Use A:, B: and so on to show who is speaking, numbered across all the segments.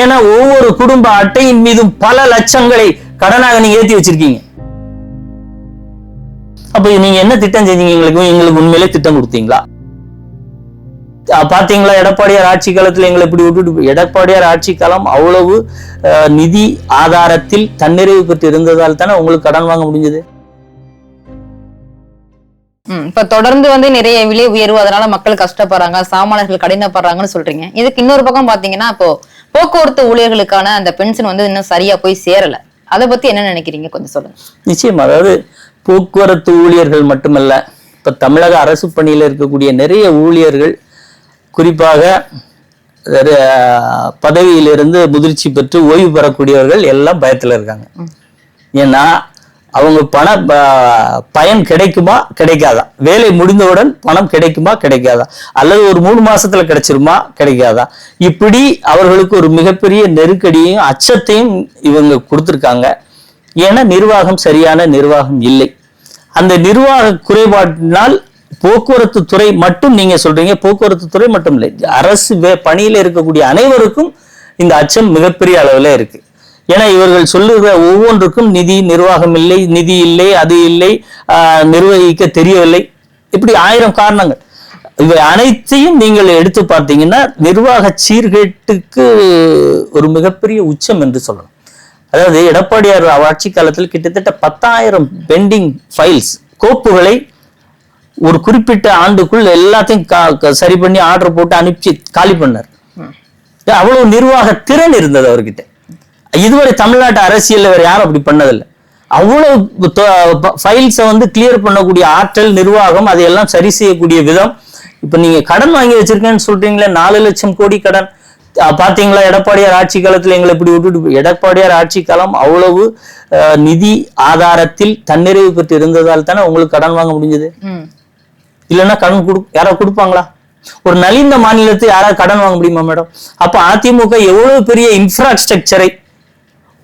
A: ஏன்னா ஒவ்வொரு குடும்ப அட்டையின் மீதும் பல லட்சங்களை கடனாக நீங்க ஏத்தி வச்சிருக்கீங்க. அப்ப நீங்க என்ன திட்டம் செஞ்சீங்க? எங்களுக்கு எங்களுக்கு உண்மையிலே திட்டம் கொடுத்தீங்களா? பாத்தீங்களா? எடப்பாடியார் ஆட்சி காலத்துல எங்களை இப்படி விட்டுட்டு எடப்பாடியார் ஆட்சி காலம் அவ்வளவு நிதி ஆதாரத்தில் தன்னிறைவு பெற்று இருந்ததால் தானே உங்களுக்கு கடன் வாங்க முடிஞ்சது?
B: இப்ப தொடர்ந்து வந்து நிறைய விலை உயர்வு அதனால மக்கள் கஷ்டப்படுறாங்க சாமானியர்கள் கடினப்படுறாங்கன்னு சொல்றீங்க. இதுக்கு இன்னொரு பக்கம் பாத்தீங்கன்னா இப்போ போக்குவரத்து ஊழியர்களுக்கான அந்த பென்ஷன் வந்து இன்னும் சரியா போய் சேரல. அதை பத்தி என்ன நினைக்கிறீங்க? கொஞ்சம் சொல்லுங்க.
A: நிச்சயம். அதாவது போக்குவரத்து ஊழியர்கள் மட்டுமல்ல இப்ப தமிழக அரசு பணியில இருக்கக்கூடிய நிறைய ஊழியர்கள் குறிப்பாக பதவியிலிருந்து முதிர்ச்சி பெற்று ஓய்வு பெறக்கூடியவர்கள் எல்லாம் பயத்துல இருக்காங்க. ஏன்னா அவங்க பண பயன் கிடைக்குமா? கிடைக்காதா. வேலை முடிந்தவுடன் பணம் கிடைக்குமா? கிடைக்காதா. அல்லது ஒரு மூணு மாசத்துல கிடைச்சிருமா? கிடைக்காதா. இப்படி அவர்களுக்கு ஒரு மிகப்பெரிய நெருக்கடியையும் அச்சத்தையும் இவங்க கொடுத்துருக்காங்க. ஏன்னா நிர்வாகம் சரியான நிர்வாகம் இல்லை. அந்த நிர்வாக குறைபாட்டினால் போக்குவரத்து துறை மட்டும் நீங்க சொல்றீங்க. போக்குவரத்து துறை மட்டும் இல்லை. அரசு வே- பணியில இருக்கக்கூடிய அனைவருக்கும் இந்த அச்சம் மிகப்பெரிய அளவில் இருக்கு. ஏன்னா இவர்கள் சொல்லுகிற ஒவ்வொன்றுக்கும் நிதி நிர்வாகம் இல்லை நிதி இல்லை அது இல்லை நிர்வகிக்க தெரியவில்லை. இப்படி ஆயிரம் காரணங்கள். இவை அனைத்தையும் நீங்கள் எடுத்து பார்த்தீங்கன்னா நிர்வாக சீர்கேட்டுக்கு ஒரு மிகப்பெரிய உச்சம் என்று சொல்லலாம் அதாவது எடப்பாடியார் ஆட்சி காலத்தில் கிட்டத்தட்ட பத்தாயிரம் பெண்டிங் ஃபைல்ஸ் கோப்புகளை ஒரு குறிப்பிட்ட ஆண்டுக்குள் எல்லாத்தையும் கா- க- சரி பண்ணி ஆர்டர் போட்டு அனுப்பிச்சு காலி பண்ணார். அவ்வளவு நிர்வாக திறன் இருந்தது அவர்கிட்ட. இதுவரை தமிழ்நாட்டு அரசியல்ல வேற யாரும் அப்படி பண்ணதில்லை. அவ்வளவு ஃபைல்ஸை வந்து கிளியர் பண்ணக்கூடிய ஆற்றல் நிர்வாகம் அதையெல்லாம் சரி செய்யக்கூடிய விதம். இப்ப நீங்க கடன் வாங்கி வச்சிருக்கேன்னு சொல்றீங்களே நாலு லட்சம் கோடி கடன். அஹ் பாத்தீங்களா எடப்பாடியார் ஆட்சி காலத்துல எங்களை இப்படி விட்டுட்டு எடப்பாடியார் ஆட்சி காலம் அவ்வளவு நிதி ஆதாரத்தில் தன்னிறைவு பெற்று இருந்ததால் தானே உங்களுக்கு கடன் வாங்க முடிஞ்சது? இல்லைன்னா கடன் கொடு யாராவது கொடுப்பாங்களா? ஒரு நலிந்த மாநிலத்தை யாராவது கடன் வாங்க முடியுமா மேடம்? அப்ப அதிமுக எவ்வளவு பெரிய இன்ஃப்ராஸ்ட்ரக்சரை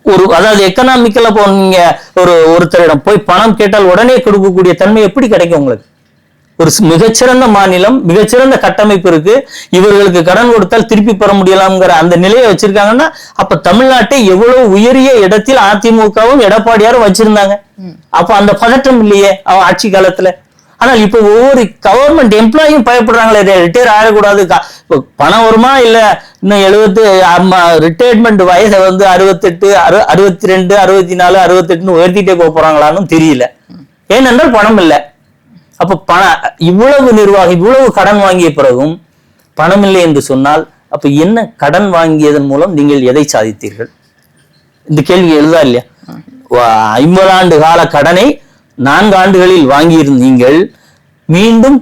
A: ஒரு அதாவது எக்கனாமிக்கலா இப்போ நீங்க ஒரு ஒருத்தரிடம் போய் பணம் கேட்டால் உடனே கொடுக்கக்கூடிய தன்மை எப்படி கிடைக்கும் உங்களுக்கு? ஒரு மிகச்சிறந்த மாநிலம் மிகச்சிறந்த கட்டமைப்பு இருக்கு. இவர்களுக்கு கடன் கொடுத்தால் திருப்பி பெற முடியலாம்ங்கிற அந்த நிலையை வச்சிருக்காங்கன்னா அப்ப தமிழ்நாட்டை எவ்வளவு உயரிய இடத்தில் அதிமுகவும் எடப்பாடியாரும் வச்சிருந்தாங்க. அப்ப அந்த பதட்டம் இல்லையே அவன் ஆட்சி காலத்துல? ஆனால் இப்போ ஒவ்வொரு கவர்மெண்ட் எம்ப்ளாயும் பயப்படுறாங்களே ரிட்டையர் ஆகக்கூடாது. பணம் வருமா இல்லை இன்னும் எழுபத்து ரிட்டையர்மெண்ட் வயசை வந்து அறுபத்தெட்டு அறு அறுபத்தி ரெண்டு அறுபத்தி நாலு அறுபத்தெட்டுன்னு உயர்த்திட்டே போக போறாங்களான்னு தெரியல. ஏனென்றால் பணம் இல்லை. அப்போ பண இவ்வளவு நிர்வாகம் இவ்வளவு கடன் வாங்கிய பிறகும் பணம் இல்லை என்று சொன்னால் அப்போ என்ன கடன் வாங்கியதன் மூலம் நீங்கள் எதை சாதித்தீர்கள்? இந்த கேள்வி எழுதா இல்லையா? வா- ஐம்பது ஆண்டு கால கடனை நான்கு ஆண்டுகளில் வாங்கியிருந்தீங்கள் மீண்டும்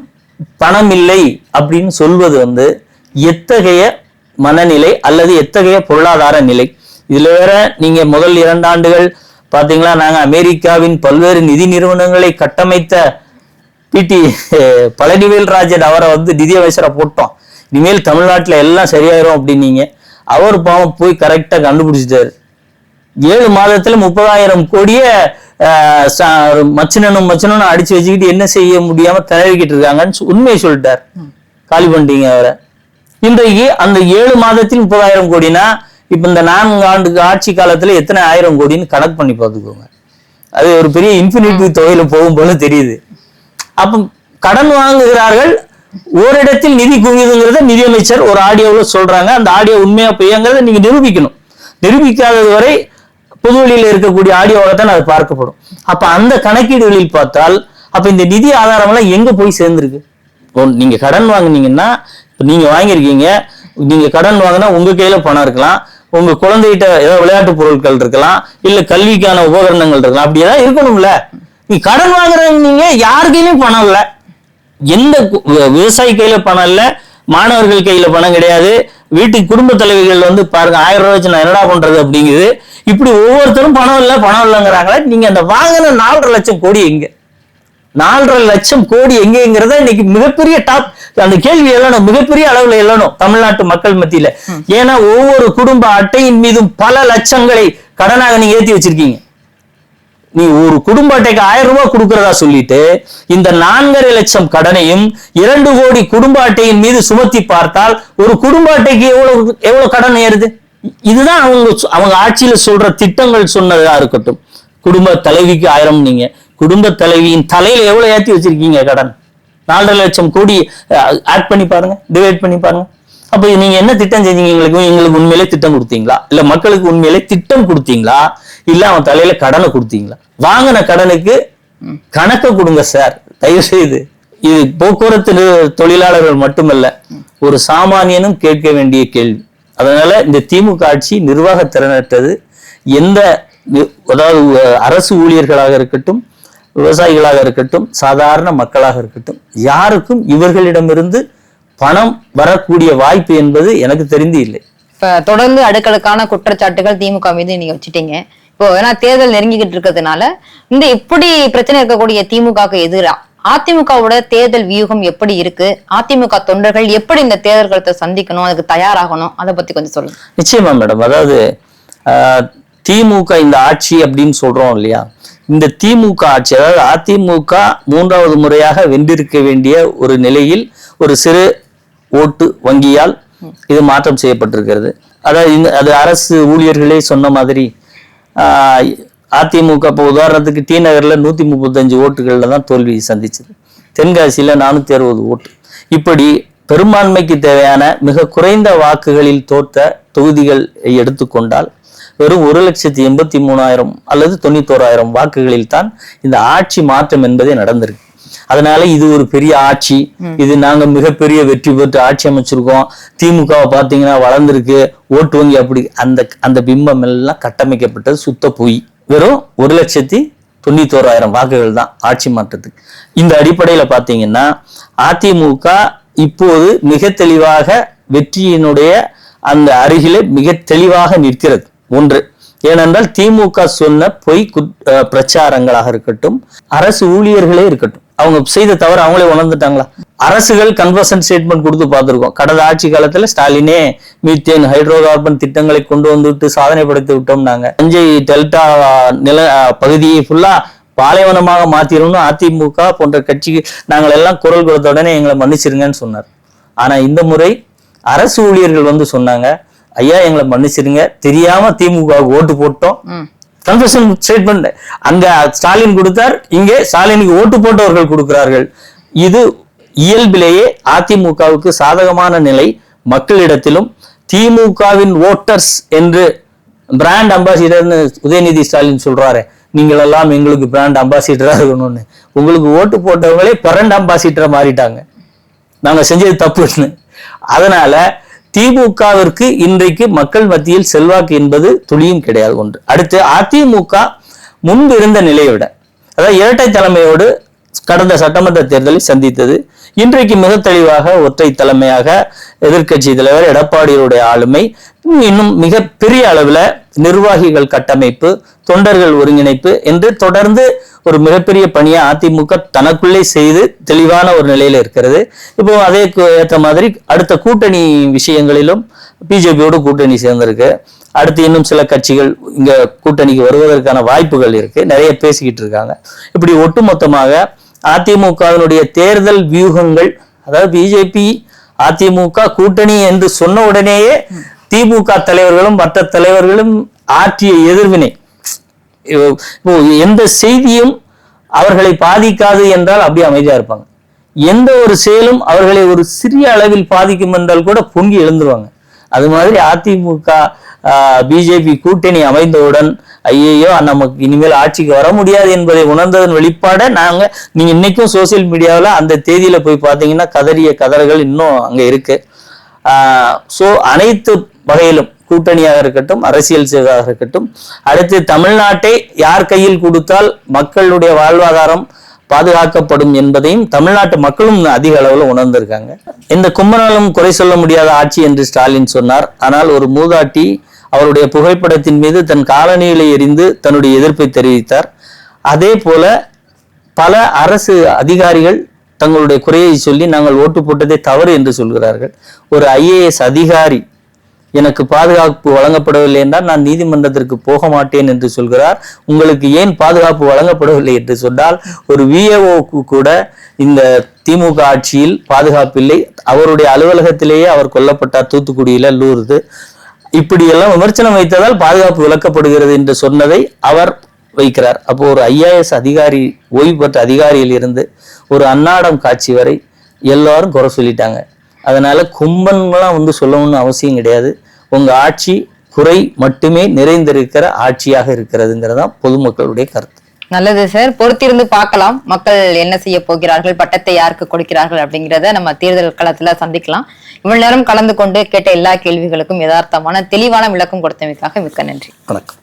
A: பணம் இல்லை அப்படின்னு சொல்வது வந்து எத்தகைய மனநிலை அல்லது எத்தகைய பொருளாதார நிலை? இதில் வேற நீங்க முதல் இரண்டு ஆண்டுகள் பார்த்தீங்களா நாங்க அமெரிக்காவின் பல்வேறு நிதி நிறுவனங்களை கட்டமைத்த பிடி பழனிவேல் ராஜன் அவரை வந்து நிதியமைச்சரை போட்டோம். இனிமேல் தமிழ்நாட்டில் எல்லாம் சரியாயிரும் அப்படின்னீங்க. அவர் பாவம் போய் கரெக்டா கண்டுபிடிச்சிட்டாரு. ஏழு மாதத்தில் முப்பதாயிரம் கோடிய மச்சினனும் மச்சினனும் அடிச்சு வச்சுக்கிட்டு என்ன செய்ய முடியாம தடவிக்கிட்டு இருக்காங்கன்னு உண்மையை சொல்லிட்டார். காலி பண்ணிட்டீங்க அவரை. இன்றைக்கு அந்த ஏழு மாதத்தில் முப்பதாயிரம் கோடினா இப்ப இந்த நான்கு ஆண்டு ஆட்சி காலத்துல எத்தனை ஆயிரம் கோடின்னு கணக்கு பண்ணி பார்த்துக்கோங்க. அது ஒரு பெரிய இன்ஃபினிட்டி தொகையில போகும் போல தெரியுது. அப்ப கடன் வாங்குகிறார்கள் ஓரிடத்தில் நிதி குவியுதுங்கிறத நிதியமைச்சர் ஒரு ஆடியோவுல சொல்றாங்க. அந்த ஆடியோ உண்மையா பொய்யாங்கிறத நீங்க நிரூபிக்கணும். நிரூபிக்காதது வரை புதுவெளியில் இருக்கக்கூடிய ஆடியோவில் தான் அது பார்க்கப்படும். அப்ப அந்த கணக்கீடுகளில் பார்த்தால் அப்ப இந்த நிதி ஆதாரம்லாம் எங்க போய் சேர்ந்துருக்கு? நீங்க கடன் வாங்கினீங்கன்னா நீங்க வாங்கியிருக்கீங்க நீங்க கடன் வாங்கினா உங்க கையில பணம் இருக்கலாம் உங்க குழந்தைகிட்ட ஏதாவது விளையாட்டு பொருட்கள் இருக்கலாம் இல்ல கல்விக்கான உபகரணங்கள் இருக்கலாம் அப்படி ஏதாவது இருக்கணும்ல. நீ கடன் வாங்குறவங்க நீங்க யார் கையிலும் பணம் இல்லை. எந்த விவசாயி கையில பணம் இல்லை மாணவர்கள் கையில பணம் கிடையாது வீட்டுக்கு குடும்ப தலைவிகள் வந்து பாருங்க ஆயிரம் ரூபாய் வச்சு நான் என்னடா பண்றது அப்படிங்குது. இப்படி ஒவ்வொருத்தரும் பணம் இல்ல பணம் இல்லைங்கிறாங்களே நீங்க அந்த வாங்கின நாலரை லட்சம் கோடி எங்க? நாலரை லட்சம் கோடி எங்கேங்கிறத இன்னைக்கு மிகப்பெரிய டாப் அந்த கேள்வி எழணும் மிகப்பெரிய அளவுல எழணும் தமிழ்நாட்டு மக்கள் மத்தியில. ஏன்னா ஒவ்வொரு குடும்ப அட்டையின் மீதும் பல லட்சங்களை கடனாக நீங்க ஏத்தி வச்சிருக்கீங்க. நீ ஒரு குடும்ப அட்டைக்கு ஆயிரம் ரூபாய் கொடுக்கறதா சொல்லிட்டு இந்த நான்கரை லட்சம் கடனையும் இரண்டு கோடி குடும்ப அட்டையின் மீது சுமத்தி பார்த்தால் ஒரு குடும்ப அட்டைக்கு எவ்வளவு எவ்வளவு கடன் ஏறுது? இதுதான் அவங்க சொ- அவங்க ஆட்சியில சொல்ற திட்டங்கள் சொன்னதா இருக்கட்டும். குடும்ப தலைவிக்கு ஆயிரம் நீங்க. குடும்ப தலைவியின் தலையில எவ்வளவு ஏற்றி வச்சிருக்கீங்க கடன்? நாலரை லட்சம் கோடி ஆட் பண்ணி பாருங்க டிவைட் பண்ணி பாருங்க. அப்ப நீங்க என்ன திட்டம் செஞ்சீங்க? எங்களுக்கு எங்களுக்கு உண்மையிலே திட்டம் கொடுத்தீங்களா? இல்ல மக்களுக்கு உண்மையிலே திட்டம் கொடுத்தீங்களா? இல்ல அவன் தலையில கடனை கொடுத்தீங்களா? வாங்கின கடனுக்கு கணக்கு கொடுங்க சார். தயவு செய்து இது போக்குவரத்து தொழிலாளர்கள் மட்டுமல்ல ஒரு சாமானியனும் கேட்க வேண்டிய கேள்வி. அதனால இந்த திமுக ஆட்சி நிர்வாக திறனற்றது. எந்த அதாவது அரசு ஊழியர்களாக இருக்கட்டும் விவசாயிகளாக இருக்கட்டும் சாதாரண மக்களாக இருக்கட்டும் யாருக்கும் இவர்களிடமிருந்து பணம் வரக்கூடிய வாய்ப்பு என்பது எனக்கு தெரிந்து இல்லை.
B: இப்ப தொடர்ந்து அடுக்கடுக்கான குற்றச்சாட்டுகள் திமுக மீது நீங்க வச்சுட்டீங்க. இப்போ ஏன்னா தேர்தல் நெருங்கிக்கிட்டு இருக்கிறதுனால இந்த இப்படி பிரச்சனை இருக்கக்கூடிய திமுகவுக்கு எதிரா? அதிமுகவோட தேர்தல் வியூகம் எப்படி இருக்கு? அதிமுக தொண்டர்கள் எப்படி இந்த தேர்தல் களத்தை சந்திக்கணும்? அதுக்கு தயாராகணும்? அதை பத்தி கொஞ்சம் சொல்லுங்க.
A: நிச்சயமா மேடம். அதாவது திமுக இந்த ஆட்சி அப்படின்னு சொல்றோம் இல்லையா? இந்த திமுக ஆட்சி அதாவது அதிமுக மூன்றாவது முறையாக வென்றிருக்க வேண்டிய ஒரு நிலையில் ஒரு சிறு ஓட்டு வங்கியால் இது மாற்றம் செய்யப்பட்டிருக்கிறது. அதாவது இந்த அது அரசு ஊழியர்களே சொன்ன மாதிரி அதிமுக இப்போ உதாரணத்துக்கு டி நகர்ல நூத்தி முப்பத்தஞ்சு ஓட்டுகள்ல தான் தோல்வி சந்திச்சது. தென்காசியில நானூத்தி அறுபது ஓட்டு. இப்படி பெரும்பான்மைக்கு தேவையான மிக குறைந்த வாக்குகளில் தோற்ற தொகுதிகள் எடுத்துக்கொண்டால் வெறும் ஒரு லட்சத்தி எண்பத்தி மூணாயிரம் அல்லது தொண்ணூத்தோராயிரம் வாக்குகளில் தான் இந்த ஆட்சி மாற்றம் என்பதே நடந்திருக்கு. அதனால இது ஒரு பெரிய ஆட்சி. இது நாங்க மிகப்பெரிய வெற்றி பெற்று ஆட்சி அமைச்சிருக்கோம். திமுகவை பாத்தீங்கன்னா வளர்ந்திருக்கு. ஓட்டு வங்கி அப்படி அந்த அந்த பிம்பம் எல்லாம் கட்டமைக்கப்பட்டது சுத்த பொய். வெறும் ஒரு லட்சத்தி தொண்ணூத்தோராயிரம் வாக்குகள் தான் ஆட்சி மாற்றத்துக்கு. இந்த அடிப்படையில பாத்தீங்கன்னா அதிமுக இப்போது மிக தெளிவாக வெற்றியினுடைய அந்த அருகிலே மிக தெளிவாக நிற்கிறது. ஒன்று. ஏனென்றால் திமுக சொன்ன பொய் பிரச்சாரங்களாக இருக்கட்டும் அரசு ஊழியர்களே இருக்கட்டும். அவங்க செய்த தவறு அவங்களே உணர்ந்துட்டாங்களா? அரசுகள் கன்வர்சன் ஸ்டேட்மெண்ட் கொடுத்து பார்த்திருக்கோம். கடந்த ஆட்சி காலத்துல ஸ்டாலினே மீத்தேன் ஹைட்ரோ கார்பன் திட்டங்களை கொண்டு வந்துவிட்டு சாதனை படைத்து விட்டோம்னாங்க. தஞ்சை டெல்டா நில பகுதியை ஃபுல்லா பாலைவனமாக மாத்திரணும்னு அதிமுக போன்ற கட்சிக்கு நாங்கள் எல்லாம் குரல் கொடுத்த உடனே எங்களை மன்னிச்சிருங்கன்னு சொன்னார். ஆனா இந்த முறை அரசு ஊழியர்கள் வந்து சொன்னாங்க ஐயா எங்களை மன்னிச்சிருங்க. தெரியாம திமுக ஓட்டு போட்டோம். Confession statement. அங்க ஸ்டாலின் கொடுத்தார் இங்கே ஸ்டாலினுக்கு ஓட்டு போட்டவர்கள் கொடுக்கிறார்கள். இது இயல்பிலேயே அதிமுகவுக்கு சாதகமான நிலை மக்களிடத்திலும். திமுகவின் ஓட்டர்ஸ் என்று பிராண்ட் அம்பாசிடர்னு உதயநிதி ஸ்டாலின் சொல்றாரு நீங்கள் எல்லாம் எங்களுக்கு பிராண்ட் அம்பாசிடரா இருக்கணும்னு. உங்களுக்கு ஓட்டு போட்டவங்களே பிராண்ட் அம்பாசிடரா மாறிட்டாங்க. நாங்க செஞ்சது தப்புன்னு. அதனால திமுகவிற்கு இன்றைக்கு மக்கள் மத்தியில் செல்வாக்கு என்பது துளியும் கிடையாது ஒன்று. அடுத்து அதிமுக முன்பு இருந்த நிலையை விட அதாவது இரட்டை தலைமையோடு கடந்த சட்டமன்ற தேர்தலை சந்தித்தது இன்றைக்கு மிக தெளிவாக ஒற்றை தலைமையாக எதிர்க்கட்சி தலைவர் எடப்பாடியுடைய ஆளுமை இன்னும் மிக பெரிய அளவில் நிர்வாகிகள் கட்டமைப்பு தொண்டர்கள் ஒருங்கிணைப்பு என்று தொடர்ந்து ஒரு மிகப்பெரிய பணியை அதிமுக தனக்குள்ளே செய்து தெளிவான ஒரு நிலையில இருக்கிறது. இப்போ அதே ஏற்ற மாதிரி அடுத்த கூட்டணி விஷயங்களிலும் பிஜேபியோடு கூட்டணி சேர்ந்திருக்கு. அடுத்து இன்னும் சில கட்சிகள் இங்க கூட்டணிக்கு வருவதற்கான வாய்ப்புகள் இருக்கு. நிறைய பேசிக்கிட்டு இருக்காங்க. இப்படி ஒட்டுமொத்தமாக அதிமுகவினுடைய தேர்தல் வியூகங்கள் அதாவது பிஜேபி அதிமுக கூட்டணி என்று சொன்ன உடனேயே திமுக தலைவர்களும் மற்ற தலைவர்களும் ஆற்றிய எதிர்வினை. இப்போ எந்த செய்தியும் அவர்களை பாதிக்காது என்றால் அப்படியே அமைதியா இருப்பாங்க. எந்த ஒரு செயலும் அவர்களை ஒரு சிறிய அளவில் பாதிக்கும் என்றால் கூட பொங்கி எழுந்துருவாங்க. அது மாதிரி அதிமுக பிஜேபி கூட்டணி அமைந்தவுடன் ஐயையோ நமக்கு இனிமேல் ஆட்சிக்கு வர முடியாது என்பதை உணர்ந்ததன் வெளிப்பாட நாங்க நீங்க இன்னைக்கும் சோசியல் மீடியாவில் அந்த தேதியில போய் பார்த்தீங்கன்னா கதறிய கதறுகள் இன்னும் அங்க இருக்கு. ஸோ அனைத்து வகையிலும் கூட்டணியாக இருக்கட்டும் அரசியல் செய்வதாக இருக்கட்டும். அடுத்து தமிழ்நாட்டை யார் கையில் கொடுத்தால் மக்களுடைய வாழ்வாதாரம் பாதுகாக்கப்படும் என்பதையும் தமிழ்நாட்டு மக்களும் அதிக அளவில் உணர்ந்திருக்காங்க. இந்த கும்பனாலும் குறை சொல்ல முடியாத ஆட்சி என்று ஸ்டாலின் சொன்னார். ஆனால் ஒரு மூதாட்டி அவருடைய புகைப்படத்தின் மீது தன் காலணிகளை எறிந்து தன்னுடைய எதிர்ப்பை தெரிவித்தார். அதே போல பல அரசு அதிகாரிகள் தங்களுடைய குறையை சொல்லி நாங்கள் ஓட்டு போட்டதே தவறு என்று சொல்கிறார்கள். ஒரு ஐஏஎஸ் அதிகாரி எனக்கு பாதுகாப்பு வழங்கப்படவில்லை என்றால் நான் நீதிமன்றத்திற்கு போக மாட்டேன் என்று சொல்கிறார். உங்களுக்கு ஏன் பாதுகாப்பு வழங்கப்படவில்லை என்று சொன்னால் ஒரு விஏஓக்கு கூட இந்த திமுக ஆட்சியில் பாதுகாப்பு இல்லை. அவருடைய அலுவலகத்திலேயே அவர் கொல்லப்பட்டார் தூத்துக்குடியில லூர்து. இப்படியெல்லாம் விமர்சனம் வைத்ததால் பாதுகாப்பு விளக்கப்படுகிறது என்று சொன்னதை அவர் வைக்கிறார். அப்போ ஒரு ஐஏஎஸ் அதிகாரி ஓய்வு பெற்ற அதிகாரியில் இருந்து ஒரு அன்னாடம் காட்சி வரை எல்லாரும் குறை சொல்லிட்டாங்க. அதனால கும்பன்லாம் வந்து சொல்லணும்னு அவசியம் கிடையாது. உங்க ஆட்சி குறை மட்டுமே நிறைந்திருக்கிற ஆட்சியாக இருக்கிறதுங்கிறதான் பொதுமக்களுடைய கருத்து.
B: நல்லது சார். பொறுத்திருந்து பார்க்கலாம். மக்கள் என்ன செய்ய போகிறார்கள்? பட்டத்தை யாருக்கு கொடுக்கிறார்கள் அப்படிங்கிறத நம்ம தேர்தல் களத்துல சந்திக்கலாம். இவ்வளவு நேரம் கலந்து கொண்டு கேட்ட எல்லா கேள்விகளுக்கும் யதார்த்தமான தெளிவான விளக்கம் கொடுத்தமைக்காக மிக்க நன்றி.
A: வணக்கம்.